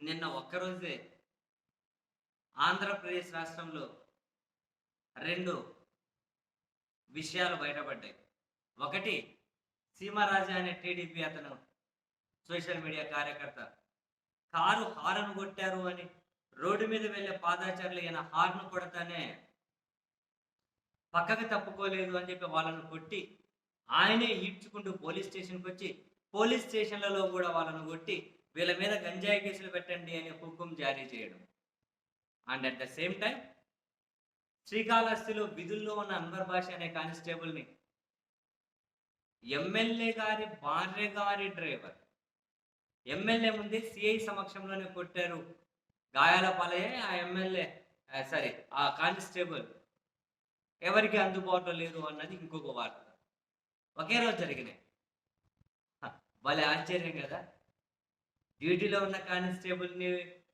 నిన్న ఒక్కరోజే ఆంధ్రప్రదేశ్ రాష్ట్రంలో రెండు విషయాలు బయటపడ్డాయి. ఒకటి సీమారాజా అనే టీడీపీ అతను సోషల్ మీడియా కార్యకర్త. కారు హారన్ కొట్టారు అని రోడ్డు మీద వెళ్ళే పాదాచారులు ఈయన హార్న్ కొడతానే పక్కకు తప్పుకోలేదు అని చెప్పి వాళ్ళను కొట్టి ఆయనే ఈడ్చుకుంటూ పోలీస్ స్టేషన్కి వచ్చి పోలీస్ స్టేషన్లలో కూడా వాళ్ళను కొట్టి వీళ్ళ మీద గంజాయి కేసులు పెట్టండి అని హుకుం జారీ చేయడం. And at the same time శ్రీకాళహస్తిలో విధుల్లో ఉన్న అన్వర్ భాష అనే కానిస్టేబుల్ని ఎమ్మెల్యే గారి భార్య గారి డ్రైవర్ ఎమ్మెల్యే ముందే సిఐ సమక్షంలోనే కొట్టారు గాయాల పాలయ్యే ఆ ఎమ్మెల్యే సారీ ఆ కానిస్టేబుల్. ఎవరికి అందుబాటులో లేదు అన్నది ఇంకొక వార్త. ఒకే రోజు జరిగినాయి. భలే ఆశ్చర్యం కదా. డ్యూటీలో ఉన్న కానిస్టేబుల్ని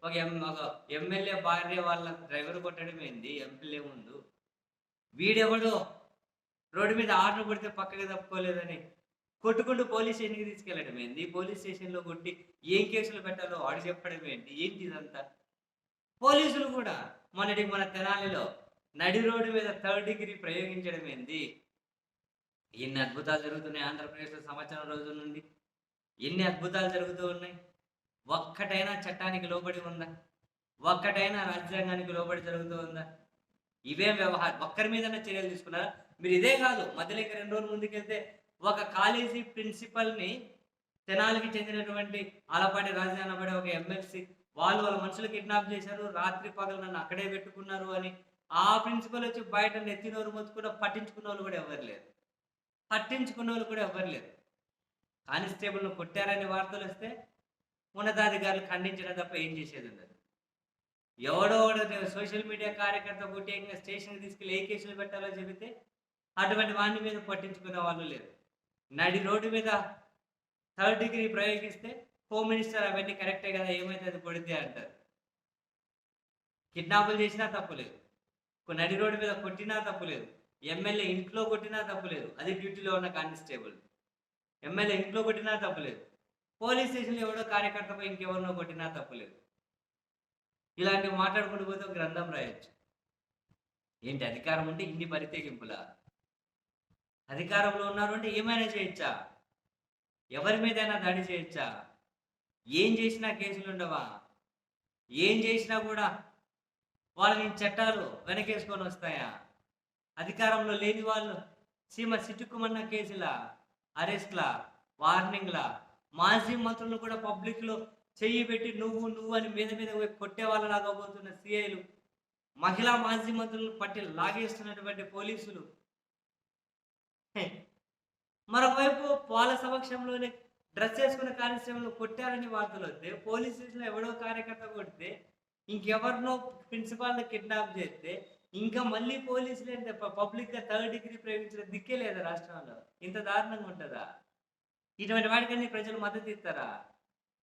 ఒక ఎం ఒక ఎమ్మెల్యే భార్య వాళ్ళ డ్రైవర్ కొట్టడం ఏంది? ఎమ్మెల్యే ముందు. వీడెవడో? రోడ్డు మీద ఆర్డర్ కొడితే పక్కకి తప్పుకోలేదని కొట్టుకుంటూ పోలీస్ స్టేషన్కి తీసుకెళ్ళడం ఏంది? పోలీస్ స్టేషన్లో కొట్టి ఏం కేసులు పెట్టాలో వాడు చెప్పడం ఏంటి? ఏంటి ఇదంతా? పోలీసులు కూడా మొన్నటి మన తెనాలిలో నడి రోడ్డు మీద థర్డ్ డిగ్రీ ప్రయోగించడం ఏంది? ఎన్ని అద్భుతాలు జరుగుతున్నాయి ఆంధ్రప్రదేశ్లో సంవత్సరం రోజుల నుండి. ఎన్ని అద్భుతాలు జరుగుతూ ఉన్నాయి. ఒక్కటైనా చట్టానికి లోబడి ఉందా? ఒక్కటైనా రాజ్యాంగానికి లోబడి జరుగుతూ ఉందా? ఇవే వ్యవహారం. ఒక్కరి మీదనే చర్యలు తీసుకున్నారా? మీరు ఇదే కాదు మధ్యలో రెండు రోజులు ముందుకెళ్తే ఒక కాలేజీ ప్రిన్సిపల్ని తెనాలికి చెందినటువంటి ఆలపాటి రాజధాని ఒక ఎమ్మెల్సీ వాళ్ళు వాళ్ళ మనుషులు కిడ్నాప్ చేశారు రాత్రి పగలు నన్ను అక్కడే పెట్టుకున్నారు అని ఆ ప్రిన్సిపల్ వచ్చి బయట నెత్తినోరు మొత్తుకుండా పట్టించుకున్న వాళ్ళు కూడా ఎవరు లేరు. పట్టించుకున్న వాళ్ళు కూడా ఎవరు లేరు. కానిస్టేబుల్ను కొట్టారని వార్తలు వస్తే ఉన్నతాధికారులు ఖండించడం తప్ప ఏం చేసేది ఉండదు. ఎవడో సోషల్ మీడియా కార్యకర్త కొట్టి ఇంకా స్టేషన్కి తీసుకెళ్ళి ఏ కేసులు పెట్టాలో చెబితే అటువంటి వాడిని మీద పట్టించుకునే వాళ్ళు లేరు. నడి రోడ్డు మీద థర్డ్ డిగ్రీ ప్రయోగిస్తే హోమ్ మినిస్టర్ అవన్నీ కరెక్టే కదా ఏమైతే అది పడితే అంటారు. కిడ్నాపులు చేసినా తప్పులేదు నడి రోడ్డు మీద కొట్టినా తప్పులేదు ఎమ్మెల్యే ఇంట్లో కొట్టినా తప్పులేదు అది డ్యూటీలో ఉన్న కానిస్టేబుల్. ఎమ్మెల్యే ఇంట్లో కొట్టినా తప్పులేదు పోలీస్ స్టేషన్లో ఎవడో కార్యకర్తపై ఇంకెవరినో కొట్టినా తప్పులేదు ఇలాంటివి మాట్లాడుకుంటూ పోతే ఒక గ్రంథం రాయొచ్చు. ఏంటి అధికారం ఉంటే ఇన్ని పరితెగింపులా అధికారంలో ఉన్నారు అంటే ఏమైనా చేయొచ్చా? ఎవరి మీదైనా దాడి చేయొచ్చా? ఏం చేసినా కేసులు ఉండవా? ఏం చేసినా కూడా వాళ్ళని చట్టాలు వెనకేసుకొని వస్తాయా? అధికారంలో లేని వాళ్ళు సీమ సిట్టుకుమన్న కేసులా? అరెస్ట్లా? వార్నింగ్లా? మాజీ మంత్రులు కూడా పబ్లిక్లో చెయ్యి పెట్టి నువ్వు నువ్వు అని మీద మీద పోయి కొట్టే వాళ్ళలాగా పోతున్న సిఐలు మహిళా మాజీ మంత్రులను పట్టి లాగేస్తున్నటువంటి పోలీసులు. మరోవైపు పాల సమక్షంలోనే డ్రెస్ వేసుకున్న కానిస్టేబుల్ కొట్టారని వార్తలు వస్తే పోలీస్ స్టేషన్లో ఎవడో కార్యకర్త కొడితే ఇంకెవరినో ప్రిన్సిపాల్ని కిడ్నాప్ చేస్తే ఇంకా మళ్ళీ పోలీసులు అంటే పబ్లిక్గా థర్డ్ డిగ్రీ ప్రయోగించిన దిక్కే లేదా రాష్ట్రంలో? ఇంత దారుణంగా ఉంటుందా? ఇటువంటి వాటికన్నీ ప్రజలు మద్దతు ఇస్తారా?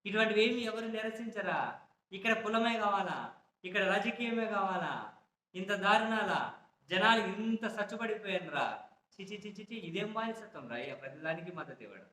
ఇటువంటివి ఏమి ఎవరు నిరసించరా? ఇక్కడ కులమే కావాలా? ఇక్కడ రాజకీయమే కావాలా? ఇంత దారుణాలా? జనాలు ఇంత సచ్చుపడిపోయారు రా చిచి చిచి ఇదేం బానిసత్వం రా? ప్రతిదానికి మద్దతు ఇవ్వడం.